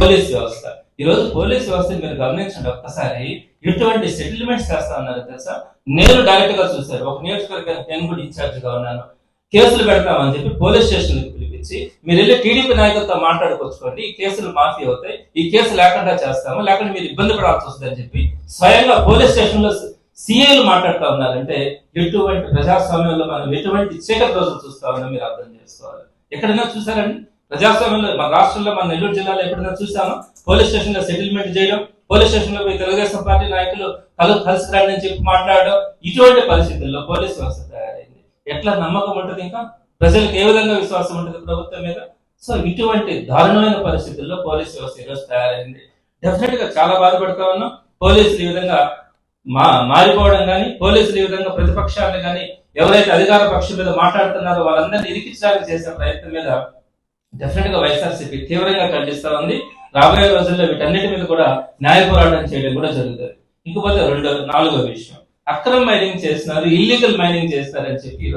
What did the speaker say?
Police వ్యవస్థ. ఈ రోజు పోలీస్ వ్యవస్థ మీరు గమనించండి. ఒక్కసారి ఎటువంటి సెటిల్మెంట్స్ చేస్తా ఉన్నారు తెలుసా? నేను డైరెక్ట్గా చూశారు. ఒక నియోజకవర్గానికి నేను కూడా ఇన్ఛార్జ్గా ఉన్నాను. కేసులు పెడతామని చెప్పి పోలీస్ స్టేషన్కి పిలిపించి మీరు వెళ్ళి టీడీపీ నాయకులతో మాట్లాడుకోవచ్చుకోండి ఈ కేసులు మాఫీ అవుతాయి. ఈ కేసు లేకుండా చేస్తాము. లేకుండా మీరు ఇబ్బంది పడాల్సి వస్తుందని చెప్పి స్వయంగా పోలీస్ స్టేషన్లో సిఐలు మాట్లాడుతూ ఉన్నారంటే ఎటువంటి ప్రజాస్వామ్యంలో మనం ఎటువంటి చీకటి రోజులు చూస్తా ఉన్నాం మీరు అర్థం చేసుకోవాలి. ఎక్కడైనా చూసారండి? ప్రజాస్వామ్యంలో మన రాష్ట్రంలో మన నెల్లూరు జిల్లాలో ఎప్పుడైనా చూసామా? పోలీస్ స్టేషన్లో సెటిల్మెంట్ చేయడం పోలీస్ స్టేషన్లో తెలుగుదేశం పార్టీ నాయకులు కలు కలిసి రండి అని చెప్పి మాట్లాడడం ఇటువంటి పరిస్థితుల్లో పోలీస్ వ్యవస్థ తయారైంది. ఎట్లా నమ్మకం ఉంటుంది ఇంకా? ప్రజలకు ఏ విధంగా విశ్వాసం ఉంటుంది ప్రభుత్వం మీద? సో ఇటువంటి దారుణమైన పరిస్థితుల్లో పోలీస్ వ్యవస్థ ఈరోజు తయారైంది. డెఫినెట్గా చాలా బాధపడుతా ఉన్నాం. పోలీసులు ఈ విధంగా మా మారిపోవడం కానీ పోలీసులు ఈ విధంగా ప్రతిపక్షాలను కానీ ఎవరైతే అధికార పక్షం మీద మాట్లాడుతున్నారో వాళ్ళందరినీ ఇరికించడానికి చేసే ప్రయత్నం మీద డెఫినెట్గా వైఎస్ఆర్సీపీ తీవ్రంగా ఖండిస్తా ఉంది. రాబోయే రోజుల్లో వీటన్నిటి మీద కూడా న్యాయ పోరాటం చేయడం కూడా జరుగుతుంది. ఇంకపోతే రెండో నాలుగో విషయం. అక్రమ మైనింగ్ చేస్తున్నారు ఇల్లీగల్ మైనింగ్ చేస్తున్నారని చెప్పి